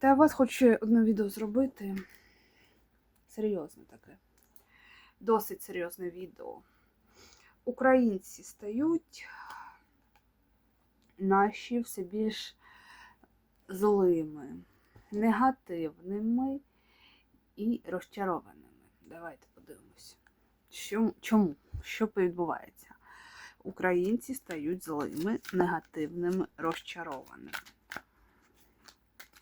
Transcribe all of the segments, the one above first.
Та вас хочу одне відео зробити. Серйозне таке. Досить серйозне відео. Українці стають наші все більш злими, негативними і розчарованими. Давайте подивимося. Що, чому? Що відбувається? Українці стають злими, негативними, розчарованими.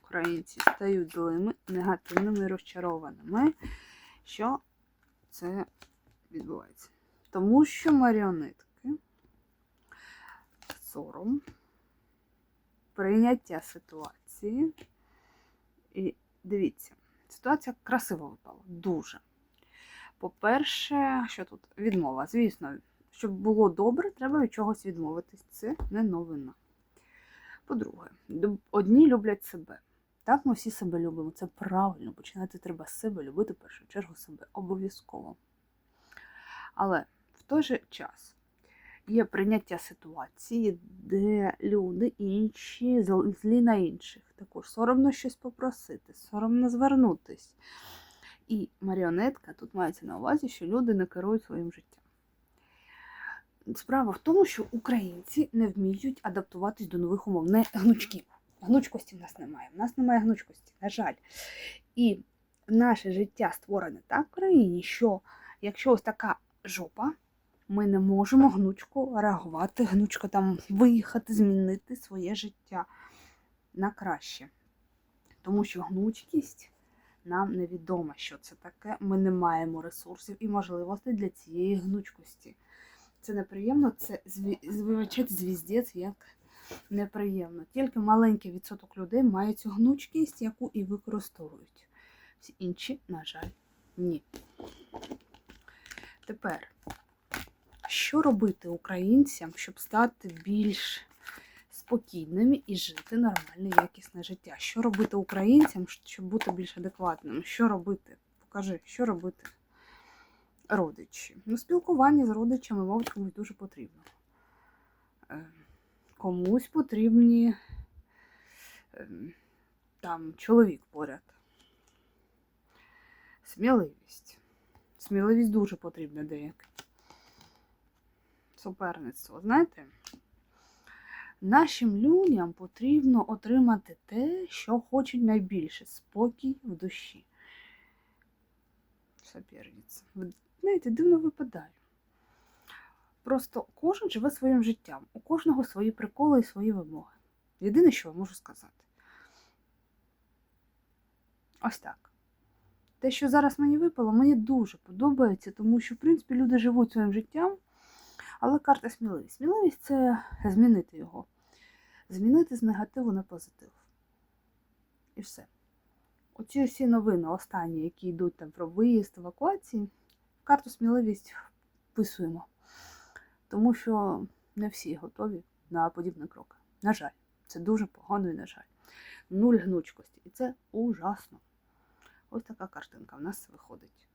Українці стають злими, негативними, розчарованими. Що це відбувається? Тому що маріонетки, сором, прийняття ситуації. І дивіться, ситуація красиво випала, дуже. По-перше, що тут? Відмова. Звісно, щоб було добре, треба від чогось відмовитись. Це не новина. По-друге, одні люблять себе. Так, ми всі себе любимо. Це правильно. Починати треба з себе, любити в першу чергу себе. Обов'язково. Але в той же час є прийняття ситуації, де люди інші злі на інших. Також соромно щось попросити, соромно звернутись. І маріонетка тут мається на увазі, що люди не керують своїм життям. Справа в тому, що українці не вміють адаптуватись до нових умов, не гнучків. Гнучкості в нас немає. В нас немає гнучкості, на жаль. І наше життя створене так в країні, що якщо ось така жопа, ми не можемо гнучко реагувати, гнучко там виїхати, змінити своє життя на краще. Тому що гнучкість нам невідома, що це таке. Ми не маємо ресурсів і можливостей для цієї гнучкості. Це неприємно, це зві- звіздець як неприємно. Tільки маленький відсоток людей має цю гнучкість, яку і використовують. Всі інші, на жаль, ні. Тепер, що робити українцям, щоб стати більш спокійними і жити нормальне, якісне життя? Що робити українцям, щоб бути більш адекватним? Що робити? Покажи, що робити? Родичі. Ну, спілкування з родичами, мабуть, комусь дуже потрібно. Комусь потрібні ем, там чоловік поряд. Сміливість. Сміливість дуже потрібна деяким. Суперництво. Знаєте, нашим людям потрібно отримати те, що хочуть найбільше спокій в душі. Соперниця. Знаєте, дивно випадає. Просто кожен живе своїм життям. У кожного свої приколи і свої вимоги. Єдине, що я можу сказати. Ось так. Те, що зараз мені випало, мені дуже подобається, тому що, в принципі, люди живуть своїм життям, але карта сміливість. Сміливість це змінити його. Змінити з негативу на позитив. І все. Оці всі новини, останні, які йдуть там про виїзд, евакуації, в карту сміливість вписуємо. Тому що не всі готові на подібні кроки. На жаль, це дуже погано і на жаль. Нуль гнучкості. І це ужасно. Ось така картинка в нас виходить.